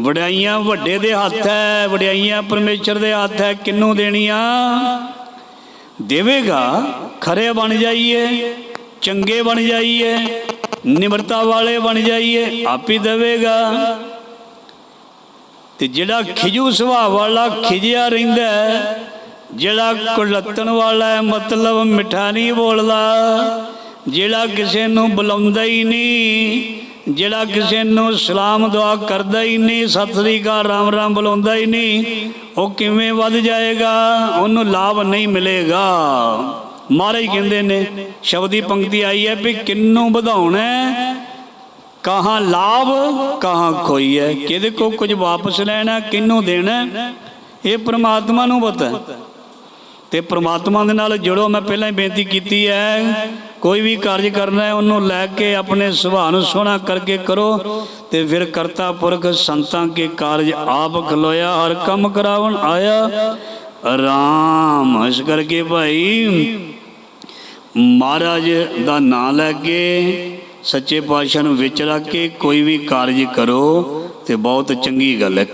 ਵਡਿਆਈਆਂ ਵੱਡੇ ਦੇ ਹੱਥ ਹੈ, ਵਡਿਆਈਆਂ ਪਰਮੇਸ਼ਰ ਦੇ ਹੱਥ ਹੈ, ਕਿੰਨੂੰ ਦੇਣੀਆਂ? ਦੇਵੇਗਾ, ਖਰੇ ਬਣ ਜਾਈਏ, ਚੰਗੇ ਬਣ ਜਾਈਏ, ਨਿਮਰਤਾ ਵਾਲੇ ਬਣ ਜਾਈਏ, ਆਪ ਹੀ ਦੇਵੇਗਾ। ਤੇ ਜਿਹੜਾ ਖਿਜੂ ਸੁਭਾਅ ਵਾਲਾ ਖਿਜਿਆ ਰਹਿੰਦਾ ਜਿਹੜਾ ਕੁਲੱਤਣ ਵਾਲਾ ਮਤਲਬ ਮਿੱਠਾ ਨਹੀਂ ਬੋਲਦਾ, ਜਿਹੜਾ ਕਿਸੇ ਨੂੰ ਬੁਲਾਉਂਦਾ ਹੀ ਨਹੀਂ। ਜਿਹੜਾ ਕਿਸੇ ਨੂੰ ਸਲਾਮ ਦੁਆ ਕਰਦਾ ਹੀ ਨਹੀਂ, ਸਤਿ ਸ੍ਰੀ ਅਕਾਲ, ਰਾਮ ਰਾਮ ਬੁਲਾਉਂਦਾ ਹੀ ਨਹੀਂ, ਉਹ ਕਿਵੇਂ ਵੱਧ ਜਾਏਗਾ? ਉਹਨੂੰ ਲਾਭ ਨਹੀਂ ਮਿਲੇਗਾ। ਮਹਾਰਾਜ ਕਹਿੰਦੇ ਨੇ, ਸ਼ਬਦੀ ਪੰਕਤੀ ਆਈ ਹੈ ਵੀ ਕਿੰਨੂੰ ਵਧਾਉਣਾ ਕਹਾਂ ਲਾਭ, ਕਹਾਂ ਖੋਈ ਹੈ। ਕਿਹਦੇ ਕੋ ਕੁਝ ਵਾਪਸ ਲੈਣਾ, ਕਿਹਨੂੰ ਦੇਣਾ ਇਹ ਪ੍ਰਮਾਤਮਾ ਨੂੰ ਪਤਾ ਹੈ। ਤੇ ਪ੍ਰਮਾਤਮਾ ਦੇ ਨਾਲ ਜੁੜੋ, ਮੈਂ ਪਹਿਲਾਂ ਹੀ ਬੇਨਤੀ ਕੀਤੀ ਹੈ ਕੋਈ ਵੀ ਕਾਰਜ ਕਰਨਾ ਹੈ, ਉਹਨੂੰ ਲੈ ਕੇ ਆਪਣੇ ਸੁਭਾਅ ਨੂੰ ਸੋਹਣਾ ਕਰਕੇ ਕਰੋ ਤੇ ਫਿਰ ਕਰਤਾ ਪੁਰਖ ਸੰਤਾਂ ਕੇ ਕਾਰਜ ਆਪ ਖਲੋਇਆ ਹਰ ਕੰਮ ਕਰਾਵਣ ਆਇਆ। ਆਰਾਮ। ਇਸ ਕਰਕੇ ਭਾਈ ਮਹਾਰਾਜ ਦਾ ਨਾਮ ਲੈ ਕੇ, ਸੱਚੇ ਪਾਤਸ਼ਾਹ ਨੂੰ ਵਿੱਚ ਰੱਖ ਕੇ ਕੋਈ ਵੀ ਕਾਰਜ ਕਰੋ ਤੇ ਬਹੁਤ ਚੰਗੀ ਗੱਲ ਹੈ।